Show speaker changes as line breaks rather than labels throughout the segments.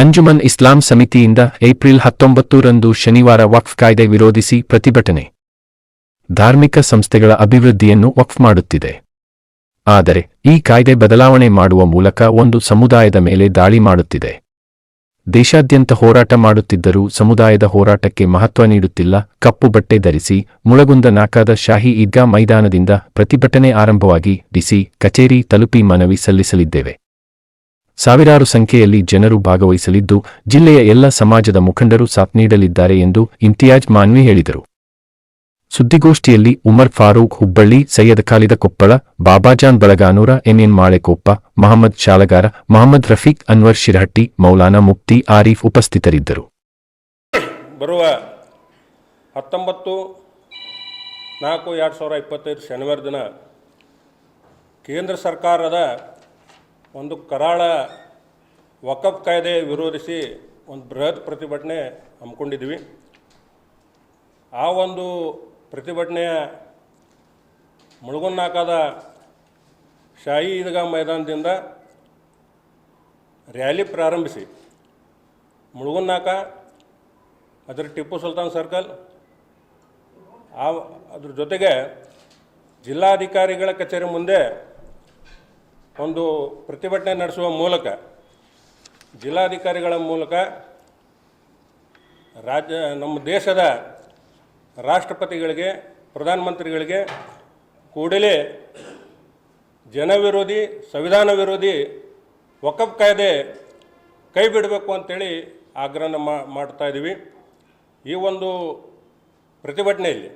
ಅಂಜುಮನ್ ಇಸ್ಲಾಂ ಸಮಿತಿಯಿಂದ ಏಪ್ರಿಲ್ ಹತ್ತೊಂಬತ್ತರಂದು ಶನಿವಾರ ವಕ್ಫ್ ಕಾಯ್ದೆ ವಿರೋಧಿಸಿ ಪ್ರತಿಭಟನೆ. ಧಾರ್ಮಿಕ ಸಂಸ್ಥೆಗಳ ಅಭಿವೃದ್ಧಿಯನ್ನು ವಕ್ಫ್ ಮಾಡುತ್ತಿದೆ. ಆದರೆ, ಈ ಕಾಯ್ದೆ ಬದಲಾವಣೆ ಮಾಡುವ ಮೂಲಕ ಒಂದು ಸಮುದಾಯದ ಮೇಲೆ ದಾಳಿ ಮಾಡುತ್ತಿದೆ. ದೇಶಾದ್ಯಂತ ಹೋರಾಟ ಮಾಡುತ್ತಿದ್ದರೂ ಸಮುದಾಯದ ಹೋರಾಟಕ್ಕೆ ಮಹತ್ವ ನೀಡುತ್ತಿಲ್ಲ, ಕಪ್ಪು ಬಟ್ಟೆ ಧರಿಸಿ, ಮುಳಗುಂದ ನಾಕಾದ ಶಾಹಿ ಈದ್ಗಾ ಮೈದಾನದಿಂದ ಪ್ರತಿಭಟನೆ ಆರಂಭವಾಗಿ, ಡಿಸಿ, ಕಚೇರಿ ತಲುಪಿ ಮನವಿ ಸಲ್ಲಿಸಲಿದ್ದೇವೆ. ಸಾವಿರಾರು ಸಂಖ್ಯೆಯಲ್ಲಿ ಜನರು ಭಾಗವಹಿಸಲಿದ್ದು, ಜಿಲ್ಲೆಯ ಎಲ್ಲ ಸಮಾಜದ ಮುಖಂಡರು ಸಾಥ್ ನೀಡಲಿದ್ದಾರೆ ಎಂದು ಇಮ್ತಿಯಾಜ್ ಮಾನ್ವಿ ಹೇಳಿದರು. ಸುದ್ದಿಗೋಷ್ಠಿಯಲ್ಲಿ ಉಮರ್ ಫಾರೂಕ್ ಹುಬ್ಬಳ್ಳಿ, ಸೈಯದ್ ಖಾಲಿದ ಕೊಪ್ಪಳ, ಬಾಬಾಜಾನ್ ಬಳಗಾನೂರ ಎನ್ ಮಾಳೆಕೊಪ್ಪ, ಮಹಮ್ಮದ್ ಶಾಲಗಾರ, ಮಹಮ್ಮದ್ ರಫೀಕ್ ಅನ್ವರ್ ಶಿರಹಟ್ಟಿ, ಮೌಲಾನಾ ಮುಫ್ತಿ ಆರೀಫ್ ಉಪಸ್ಥಿತರಿದ್ದರು.
ಬರುವ ಹತ್ತೊಂಬತ್ತು, ನಾಲ್ಕು, ಎರಡು ಸಾವಿರ ಇಪ್ಪತ್ತೈದು ಶನಿವಾರ ದಿನ ಕೇಂದ್ರ ಸರ್ಕಾರದ ಒಂದು ಕರಾಳ ವಕಫ್ ಕಾಯ್ದೆ ವಿರೋಧಿಸಿ ಒಂದು ಬೃಹತ್ ಪ್ರತಿಭಟನೆ ಹಮ್ಮಿಕೊಂಡಿದ್ವಿ ಆ ಒಂದು ಪ್ರತಿಭಟನೆಯ ಮುಳುಗುನ್ನಾಕಾದ ಶಾಹಿ ಈದ್ಗಾ ಮೈದಾನದಿಂದ ರ್ಯಾಲಿ ಪ್ರಾರಂಭಿಸಿ. ಮುಳುಗುನ್ನಾಕ ಅದರ ಟಿಪ್ಪು ಸುಲ್ತಾನ್ ಸರ್ಕಲ್, ಆ ಅದ್ರ ಜೊತೆಗೆ ಜಿಲ್ಲಾಧಿಕಾರಿಗಳ ಕಚೇರಿ ಮುಂದೆ ಒಂದು ಪ್ರತಿಭಟನೆ ನಡೆಸುವ ಮೂಲಕ, ಜಿಲ್ಲಾಧಿಕಾರಿಗಳ ಮೂಲಕ ರಾಜ್ಯ, ನಮ್ಮ ದೇಶದ ರಾಷ್ಟ್ರಪತಿಗಳಿಗೆ, ಪ್ರಧಾನಮಂತ್ರಿಗಳಿಗೆ ಕೂಡಲೇ ಜನವಿರೋಧಿ, ಸಂವಿಧಾನ ವಿರೋಧಿ ವಕಫ್ ಕಾಯ್ದೆ ಕೈ ಬಿಡಬೇಕು ಅಂತೇಳಿ ಆಗ್ರಹ ಮಾ- ಮಾಡ್ತಾ ಇದ್ದೀವಿ. ಈ ಒಂದು ಪ್ರತಿಭಟನೆಯಲ್ಲಿ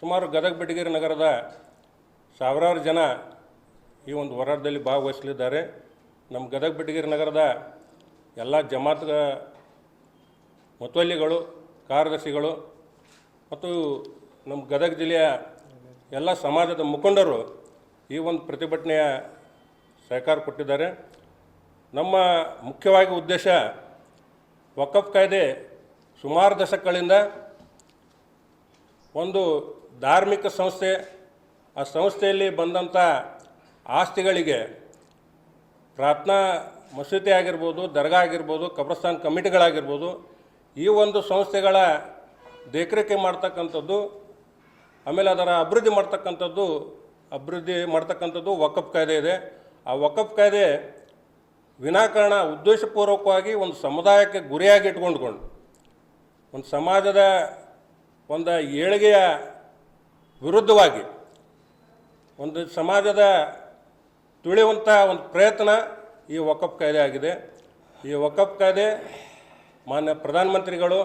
ಸುಮಾರು ಗದಗ ಬೆಟಗೇರಿ ನಗರದ ಸಾವಿರಾರು ಜನ ಈ ಒಂದು ಹೋರಾಟದಲ್ಲಿ ಭಾಗವಹಿಸಲಿದ್ದಾರೆ. ನಮ್ಮ ಗದಗ ಬೆಟ್ಟಗಿರಿ ನಗರದ ಎಲ್ಲ ಜಮಾತ್ ಮುತವಲ್ಲಿಗಳು, ಕಾರ್ಯದರ್ಶಿಗಳು ಮತ್ತು ನಮ್ಮ ಗದಗ ಜಿಲ್ಲೆಯ ಎಲ್ಲ ಸಮಾಜದ ಮುಖಂಡರು ಈ ಒಂದು ಪ್ರತಿಭಟನೆಯ ಸಹಕಾರ ಕೊಟ್ಟಿದ್ದಾರೆ. ನಮ್ಮ ಮುಖ್ಯವಾಗಿ ಉದ್ದೇಶ ವಕಫ್ ಕಾಯ್ದೆ ಸುಮಾರು ದಶಕಗಳಿಂದ ಒಂದು ಧಾರ್ಮಿಕ ಸಂಸ್ಥೆ, ಆ ಸಂಸ್ಥೆಯಲ್ಲಿ ಬಂದಂಥ ಆಸ್ತಿಗಳಿಗೆ ಪ್ರಾರ್ಥನಾ ಮಸೀದಿ ಆಗಿರ್ಬೋದು, ದರ್ಗಾ ಆಗಿರ್ಬೋದು, ಕಬ್ರಸ್ತಾನ್ ಕಮಿಟಿಗಳಾಗಿರ್ಬೋದು, ಈ ಒಂದು ಸಂಸ್ಥೆಗಳ ದೇಖರೇಖೆ ಮಾಡ್ತಕ್ಕಂಥದ್ದು, ಆಮೇಲೆ ಅದರ ಅಭಿವೃದ್ಧಿ ಮಾಡ್ತಕ್ಕಂಥದ್ದು ಅಭಿವೃದ್ಧಿ ಮಾಡ್ತಕ್ಕಂಥದ್ದು ವಕಫ್ ಕಾಯ್ದೆ ಇದೆ. ಆ ವಕಫ್ ಕಾಯ್ದೆ ವಿನಾಕಾರಣ ಉದ್ದೇಶಪೂರ್ವಕವಾಗಿ ಒಂದು ಸಮುದಾಯಕ್ಕೆ ಗುರಿಯಾಗಿ ಇಟ್ಕೊಂಡ್ಕೊಂಡು, ಒಂದು ಸಮಾಜದ ಒಂದು ಏಳಿಗೆಯ ವಿರುದ್ಧವಾಗಿ, ಒಂದು ಸಮಾಜದ ತುಳಿಯುವಂಥ ಒಂದು ಪ್ರಯತ್ನ ಈ ವಕಪ್ ಕಾಯ್ದೆ ಆಗಿದೆ. ಈ ವಕಪ್ ಕಾಯ್ದೆ ಮಾನ್ಯ ಪ್ರಧಾನಮಂತ್ರಿಗಳು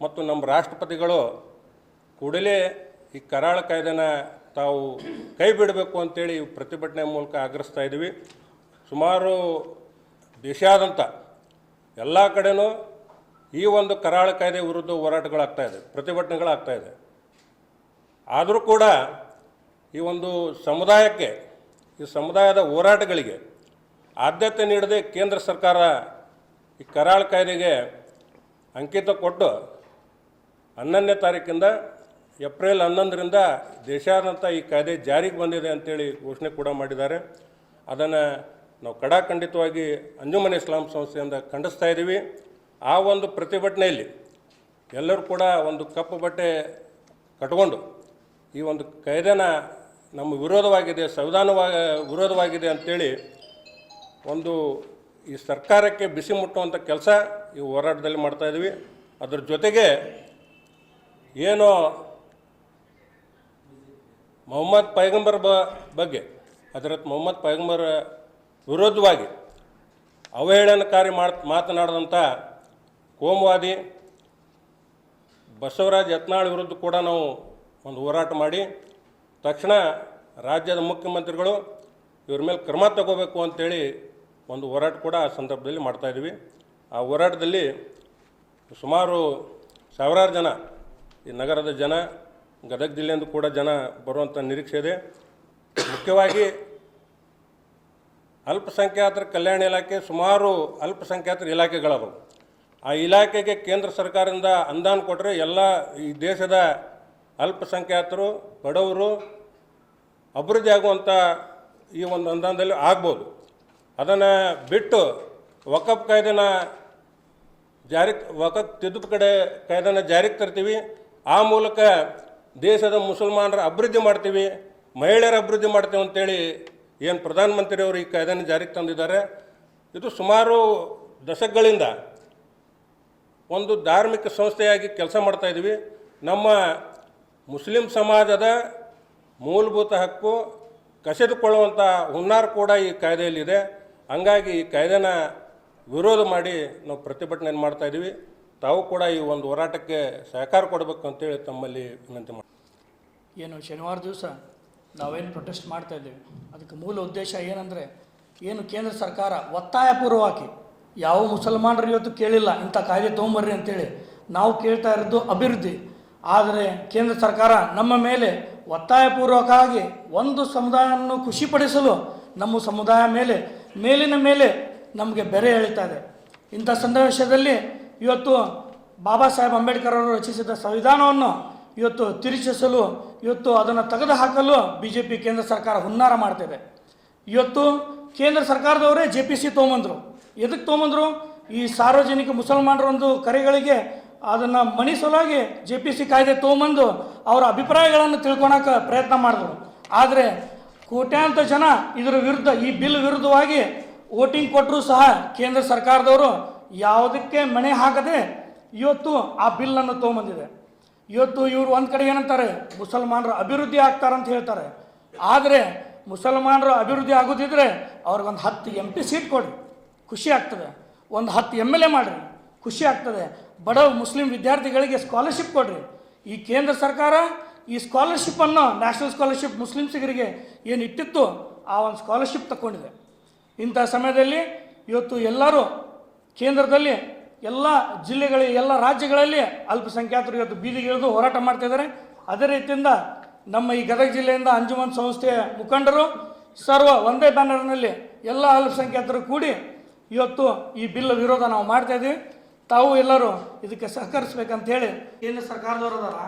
ಮತ್ತು ನಮ್ಮ ರಾಷ್ಟ್ರಪತಿಗಳು ಕೂಡಲೇ ಈ ಕರಾಳ ಕಾಯ್ದೆನ ತಾವು ಕೈ ಬಿಡಬೇಕು ಅಂತೇಳಿ ಪ್ರತಿಭಟನೆ ಮೂಲಕ ಆಗ್ರಹಿಸ್ತಾ ಇದ್ದೀವಿ. ಸುಮಾರು ದೇಶಾದ್ಯಂತ ಎಲ್ಲ ಕಡೆನೂ ಈ ಒಂದು ಕರಾಳ ಕಾಯ್ದೆ ವಿರುದ್ಧ ಹೋರಾಟಗಳಾಗ್ತಾ ಇದೆ, ಪ್ರತಿಭಟನೆಗಳಾಗ್ತಾ ಇದೆ. ಆದರೂ ಕೂಡ ಈ ಒಂದು ಸಮುದಾಯಕ್ಕೆ ಈ ಸಮುದಾಯದ ಹೋರಾಟಗಳಿಗೆ ಆದ್ಯತೆ ನೀಡದೆ ಕೇಂದ್ರ ಸರ್ಕಾರ ಈ ಕರಾಳ ಕಾಯ್ದೆಗೆ ಅಂಕಿತ ಕೊಟ್ಟು ಹನ್ನೊಂದನೇ ತಾರೀಕಿಂದ ಏಪ್ರಿಲ್ ಹನ್ನೊಂದರಿಂದ ದೇಶಾದ್ಯಂತ ಈ ಕಾಯ್ದೆ ಜಾರಿಗೆ ಬಂದಿದೆ ಅಂತೇಳಿ ಘೋಷಣೆ ಕೂಡ ಮಾಡಿದ್ದಾರೆ. ಅದನ್ನು ನಾವು ಕಡಾಖಂಡಿತವಾಗಿ ಅಂಜುಮನ್ ಇಸ್ಲಾಂ ಸಂಸ್ಥೆಯಿಂದ ಖಂಡಿಸ್ತಾ ಇದ್ದೀವಿ. ಆ ಒಂದು ಪ್ರತಿಭಟನೆಯಲ್ಲಿ ಎಲ್ಲರೂ ಕೂಡ ಒಂದು ಕಪ್ಪು ಬಟ್ಟೆ ಕಟ್ಕೊಂಡು ಈ ಒಂದು ಕಾಯ್ದೆನ ನಮ್ಮ ವಿರೋಧವಾಗಿದೆ, ಸಂವಿಧಾನವ, ವಿರೋಧವಾಗಿದೆ ಅಂಥೇಳಿ ಒಂದು ಈ ಸರ್ಕಾರಕ್ಕೆ ಬಿಸಿ ಮುಟ್ಟುವಂಥ ಕೆಲಸ ಈ ಹೋರಾಟದಲ್ಲಿ ಮಾಡ್ತಾ ಇದ್ದೀವಿ ಅದ್ರ ಜೊತೆಗೆ ಏನು ಮೊಹಮ್ಮದ್ ಪೈಗಂಬರ್ ಬ, ಬಗ್ಗೆ, ಹಜರತ್ ಮೊಹಮ್ಮದ್ ಪೈಗಂಬರ್ ವಿರೋಧವಾಗಿ ಅವಹೇಳನಕಾರಿ ಮಾತ್ ಮಾತನಾಡಿದಂಥ ಕೋಮುವಾದಿ ಬಸವರಾಜ್ ಯತ್ನಾಳ್ ವಿರುದ್ಧ ಕೂಡ ನಾವು ಒಂದು ಹೋರಾಟ ಮಾಡಿ ತಕ್ಷಣ ರಾಜ್ಯದ ಮುಖ್ಯಮಂತ್ರಿಗಳು ಇವ್ರ ಮೇಲೆ ಕ್ರಮ ತಗೋಬೇಕು ಅಂತೇಳಿ ಒಂದು ಹೋರಾಟ ಕೂಡ ಆ ಸಂದರ್ಭದಲ್ಲಿ ಮಾಡ್ತಾಯಿದ್ವಿ ಆ ಹೋರಾಟದಲ್ಲಿ ಸುಮಾರು ಸಾವಿರಾರು ಜನ, ಈ ನಗರದ ಜನ, ಗದಗ ಜಿಲ್ಲೆಯಿಂದ ಕೂಡ ಜನ ಬರುವಂಥ ನಿರೀಕ್ಷೆ ಇದೆ. ಮುಖ್ಯವಾಗಿ ಅಲ್ಪಸಂಖ್ಯಾತರ ಕಲ್ಯಾಣ ಇಲಾಖೆ, ಸುಮಾರು ಅಲ್ಪಸಂಖ್ಯಾತರ ಇಲಾಖೆಗಳವು ಆ ಇಲಾಖೆಗೆ ಕೇಂದ್ರ ಸರ್ಕಾರದಿಂದ ಅನುದಾನ ಕೊಟ್ಟರೆ ಎಲ್ಲ ಈ ದೇಶದ ಅಲ್ಪಸಂಖ್ಯಾತರು, ಬಡವರು, ಅಭಿವೃದ್ಧಿ ಆಗುವಂಥ ಈ ಒಂದು ಅನುದಾನದಲ್ಲಿ ಆಗ್ಬೋದು. ಅದನ್ನು ಬಿಟ್ಟು ವಕಪ್ ಕಾಯ್ದೆನ ಜಾರಿ, ವಕಪ್ ತಿದ್ದುಪ ಕಡೆ ಕಾಯ್ದೆನ ಜಾರಿಗೆ ತರ್ತೀವಿ. ಆ ಮೂಲಕ ದೇಶದ ಮುಸಲ್ಮಾನರ ಅಭಿವೃದ್ಧಿ ಮಾಡ್ತೀವಿ, ಮಹಿಳೆಯರ ಅಭಿವೃದ್ಧಿ ಮಾಡ್ತೀವಿ ಅಂತೇಳಿ ಏನು ಪ್ರಧಾನಮಂತ್ರಿಯವರು ಈ ಕಾಯ್ದೆನ ಜಾರಿಗೆ ತಂದಿದ್ದಾರೆ. ಇದು ಸುಮಾರು ದಶಕಗಳಿಂದ ಒಂದು ಧಾರ್ಮಿಕ ಸಂಸ್ಥೆಯಾಗಿ ಕೆಲಸ ಮಾಡ್ತಾ ಇದ್ದೀವಿ ನಮ್ಮ ಮುಸ್ಲಿಂ ಸಮಾಜದ ಮೂಲಭೂತ ಹಕ್ಕು ಕಸಿದುಕೊಳ್ಳುವಂಥ ಹುನ್ನಾರ ಕೂಡ ಈ ಕಾಯ್ದೆಯಲ್ಲಿದೆ. ಹಂಗಾಗಿ ಈ ಕಾಯ್ದೆನ ವಿರೋಧ ಮಾಡಿ ನಾವು ಪ್ರತಿಭಟನೆ ಮಾಡ್ತಾ ಇದ್ದೀವಿ ತಾವು ಕೂಡ ಈ ಒಂದು ಹೋರಾಟಕ್ಕೆ ಸಹಕಾರ ಕೊಡಬೇಕು ಅಂತೇಳಿ ತಮ್ಮಲ್ಲಿ ವಿನಂತಿ ಮಾಡಿ
ಏನು ಶನಿವಾರ ದಿವಸ ನಾವೇನು ಪ್ರೊಟೆಸ್ಟ್ ಮಾಡ್ತಾ ಇದ್ದೀವಿ. ಅದಕ್ಕೆ ಮೂಲ ಉದ್ದೇಶ ಏನಂದರೆ ಏನು ಕೇಂದ್ರ ಸರ್ಕಾರ ಒತ್ತಾಯಪೂರ್ವವಾಗಿ ಯಾವ ಮುಸಲ್ಮಾನರು ಇವತ್ತು ಕೇಳಿಲ್ಲ, ಇಂಥ ಕಾಯ್ದೆ ತೊಗೊಂಬರ್ರಿ ಅಂತೇಳಿ ನಾವು ಕೇಳ್ತಾ ಇರೋದು ಅಭಿವೃದ್ಧಿ. ಆದರೆ ಕೇಂದ್ರ ಸರ್ಕಾರ ನಮ್ಮ ಮೇಲೆ ಒತ್ತಾಯಪೂರ್ವಕವಾಗಿ ಒಂದು ಸಮುದಾಯವನ್ನು ಖುಷಿಪಡಿಸಲು ನಮ್ಮ ಸಮುದಾಯ ಮೇಲೆ, ಮೇಲಿನ ಮೇಲೆ ನಮಗೆ ಬೆರೆ ಎಳಿತಾ ಇದೆ. ಇಂಥ ಸನ್ನಿವೇಶದಲ್ಲಿ ಇವತ್ತು ಬಾಬಾ ಸಾಹೇಬ್ ಅಂಬೇಡ್ಕರ್ ಅವರು ರಚಿಸಿದ ಸಂವಿಧಾನವನ್ನು ಇವತ್ತು ತಿರುಚಿಸಲು ಇವತ್ತು ಅದನ್ನು ತೆಗೆದುಹಾಕಲು ಬಿ ಜೆ ಪಿ ಕೇಂದ್ರ ಸರ್ಕಾರ ಹುನ್ನಾರ ಮಾಡ್ತಿದೆ ಇವತ್ತು ಕೇಂದ್ರ ಸರ್ಕಾರದವರೇ ಜೆ ಪಿ ಸಿ ತೊಗೊಂಬಂದರು ಎದಕ್ಕೆ ತೊಗೊಂಬಂದರು ಈ ಸಾರ್ವಜನಿಕ ಮುಸಲ್ಮಾನರೊಂದು ಕರೆಗಳಿಗೆ ಅದನ್ನು ಮಣಿಸಲಾಗಿ ಜೆ ಪಿ ಸಿ ಕಾಯ್ದೆ ತೊಗೊಂಬಂದು ಅವರ ಅಭಿಪ್ರಾಯಗಳನ್ನು ತಿಳ್ಕೊಳಕ್ಕೆ ಪ್ರಯತ್ನ ಮಾಡಿದ್ರು. ಆದರೆ ಕೋಟ್ಯಾಂತ ಜನ ಇದರ ವಿರುದ್ಧ, ಈ ಬಿಲ್ ವಿರುದ್ಧವಾಗಿ ವೋಟಿಂಗ್ ಕೊಟ್ಟರೂ ಸಹ ಕೇಂದ್ರ ಸರ್ಕಾರದವರು ಯಾವುದಕ್ಕೆ ಮಣೆ ಹಾಕದೆ ಇವತ್ತು ಆ ಬಿಲ್ಲನ್ನು ತೊಗೊಂಬಂದಿದೆ. ಇವತ್ತು ಇವರು ಒಂದು ಕಡೆ ಏನಂತಾರೆ, ಮುಸಲ್ಮಾನರು ಅಭಿವೃದ್ಧಿ ಆಗ್ತಾರಂತ ಹೇಳ್ತಾರೆ. ಆದರೆ ಮುಸಲ್ಮಾನರು ಅಭಿವೃದ್ಧಿ ಆಗೋದಿದ್ರೆ ಅವ್ರಿಗೊಂದು ಹತ್ತು ಎಂ ಪಿ ಸೀಟ್ ಕೊಡಿ ಖುಷಿ ಆಗ್ತದೆ. ಒಂದು ಹತ್ತು ಎಂ ಎಲ್ ಎ ಮಾಡಿರಿ. ಖುಷಿ ಆಗ್ತದೆ. ಬಡ ಮುಸ್ಲಿಂ ವಿದ್ಯಾರ್ಥಿಗಳಿಗೆ ಸ್ಕಾಲರ್ಶಿಪ್ ಕೊಡ್ರಿ. ಈ ಕೇಂದ್ರ ಸರ್ಕಾರ ಈ ಸ್ಕಾಲರ್ಶಿಪ್ಪನ್ನು ನ್ಯಾಷನಲ್ ಸ್ಕಾಲರ್ಶಿಪ್ ಮುಸ್ಲಿಮ್ಸಿಗರಿಗೆ ಏನು ಇಟ್ಟಿತ್ತು? ಆ ಒಂದು ಸ್ಕಾಲರ್ಶಿಪ್ ತಗೊಂಡಿದೆ ಇಂಥ ಸಮಯದಲ್ಲಿ ಇವತ್ತು ಎಲ್ಲರೂ ಕೇಂದ್ರದಲ್ಲಿ ಎಲ್ಲ ಜಿಲ್ಲೆಗಳಲ್ಲಿ, ಎಲ್ಲ ರಾಜ್ಯಗಳಲ್ಲಿ ಅಲ್ಪಸಂಖ್ಯಾತರು ಇವತ್ತು ಬೀದಿಗಿಳಿದು ಹೋರಾಟ ಮಾಡ್ತಿದ್ದಾರೆ ಅದೇ ರೀತಿಯಿಂದ ನಮ್ಮ ಈ ಗದಗ ಜಿಲ್ಲೆಯಿಂದ ಅಂಜುಮನ್ ಸಂಸ್ಥೆಯ ಮುಖಂಡರು ಸರ್ವ ಒಂದೇ ಬ್ಯಾನರ್ನಲ್ಲಿ ಎಲ್ಲ ಅಲ್ಪಸಂಖ್ಯಾತರು ಕೂಡಿ ಇವತ್ತು ಈ ಬಿಲ್ ವಿರೋಧ ನಾವು ಮಾಡ್ತಾ ಇದ್ದೀವಿ. ತಾವು ಎಲ್ಲರೂ ಇದಕ್ಕೆ ಸಹಕರಿಸ್ಬೇಕಂತ ಹೇಳಿ ಕೇಂದ್ರ ಸರ್ಕಾರದವರು ಅದಾರ?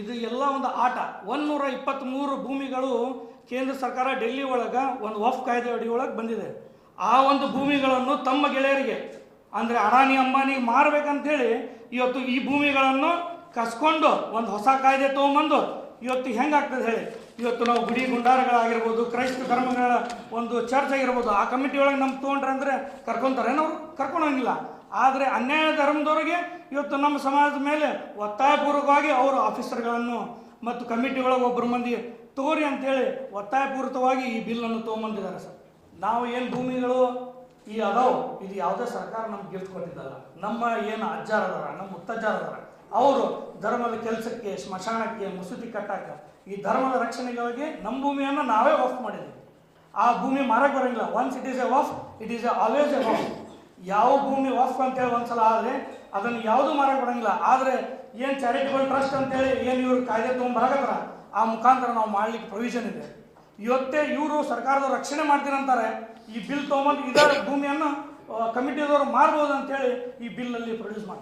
ಇದು ಎಲ್ಲ ಒಂದು ಆಟ. ಒಂದೂರ ಇಪ್ಪತ್ತ್ಮೂರು ಭೂಮಿಗಳು ಕೇಂದ್ರ ಸರ್ಕಾರ ಡೆಲ್ಲಿ ಒಳಗೆ ಒಂದು ವಫ್ ಕಾಯ್ದೆ ಅಡಿ ಒಳಗೆ ಬಂದಿದೆ. ಆ ಒಂದು ಭೂಮಿಗಳನ್ನು ತಮ್ಮ ಗೆಳೆಯರಿಗೆ, ಅಂದರೆ ಅಡಾನಿ, ಅಂಬಾನಿ ಮಾರಬೇಕಂತೇಳಿ ಇವತ್ತು ಈ ಭೂಮಿಗಳನ್ನು ಕಸ್ಕೊಂಡು ಒಂದು ಹೊಸ ಕಾಯ್ದೆ ತೊಗೊಂಬಂದು ಇವತ್ತು ಹೆಂಗಾಗ್ತದೆ ಹೇಳಿ? ಇವತ್ತು ನಾವು ಗುಡಿ ಗುಂಡಾರಗಳಾಗಿರ್ಬೋದು, ಕ್ರೈಸ್ತ ಧರ್ಮಗಳ ಒಂದು ಚರ್ಚ್ ಆಗಿರ್ಬೋದು, ಆ ಕಮಿಟಿ ಒಳಗೆ ನಮ್ಗೆ ತೊಗೊಂಡ್ರೆ ಅಂದರೆ ಕರ್ಕೊಂತಾರೇನವ್ರು ಕರ್ಕೊಳಂಗಿಲ್ಲ ಆದರೆ ಅನ್ಯಾಯ ಧರ್ಮದವ್ರಿಗೆ ಇವತ್ತು ನಮ್ಮ ಸಮಾಜದ ಮೇಲೆ ಒತ್ತಾಯಪೂರ್ವಕವಾಗಿ ಅವರು ಆಫೀಸರ್ಗಳನ್ನು ಮತ್ತು ಕಮಿಟಿ ಒಳಗೆ ಒಬ್ಬರು ಮಂದಿ ತೋರಿ ಅಂತೇಳಿ ಒತ್ತಾಯಪೂರ್ವಕವಾಗಿ ಈ ಬಿಲ್ಲನ್ನು ತೊಗೊಂಬಂದಿದ್ದಾರೆ ಸರ್. ನಾವು ಏನು ಭೂಮಿಗಳು ಈ ಅದಾವು? ಇದು ಯಾವುದೇ ಸರ್ಕಾರ ನಮ್ಗೆ ಗಿಫ್ಟ್ ಕೊಟ್ಟಿದ್ದಲ್ಲ. ನಮ್ಮ ಏನು ಅಜ್ಜಾರದಾರ, ನಮ್ಮ ಮುತ್ತಜ್ಜಾರದಾರ, ಅವರು ಧರ್ಮದ ಕೆಲಸಕ್ಕೆ, ಸ್ಮಶಾನಕ್ಕೆ ಮಸೂತಿ ಕಟ್ಟಕ್ಕೆ ಈ ಧರ್ಮದ ರಕ್ಷಣೆಗಾಗಿ ನಮ್ಮ ಭೂಮಿಯನ್ನು ನಾವೇ ವಫ್ ಮಾಡಿದ್ದೀವಿ ಆ ಭೂಮಿ ಮಾರಕ್ಕೆ ಬರಂಗಿಲ್ಲ. Once it is a waqf it is a always a waqf ಯಾವ ಭೂಮಿ ವಾಫ್ ಅಂತೇಳಿ ಒಂದ್ಸಲ ಆದರೆ ಅದನ್ನು ಯಾವುದೂ ಮಾರಕ್ಕೆ ಬರಂಗಿಲ್ಲ. ಆದರೆ ಏನು ಚಾರಿಟಬಲ್ ಟ್ರಸ್ಟ್ ಅಂತೇಳಿ ಏನು ಇವರು ಕಾಯ್ದೆ ತೊಗೊಂಬರಕತ್ತಾರ? ಆ ಮುಖಾಂತರ ನಾವು ಮಾಡ್ಲಿಕ್ಕೆ ಪ್ರೊವಿಷನ್ ಇದೆ. ಇವತ್ತೇ ಇವರು ಸರ್ಕಾರದ ರಕ್ಷಣೆ ಮಾಡ್ತೀರಂತಾರೆ ಈ ಬಿಲ್ ತೊಗೊಂಬಂದು ಇದರ, ಭೂಮಿಯನ್ನು ಕಮಿಟಿದವರು ಮಾರ್ಬೋದು ಅಂತೇಳಿ ಈ ಬಿಲ್ಲಲ್ಲಿ ಪ್ರೊಡ್ಯೂಸ್ ಮಾಡ್ತಾರೆ.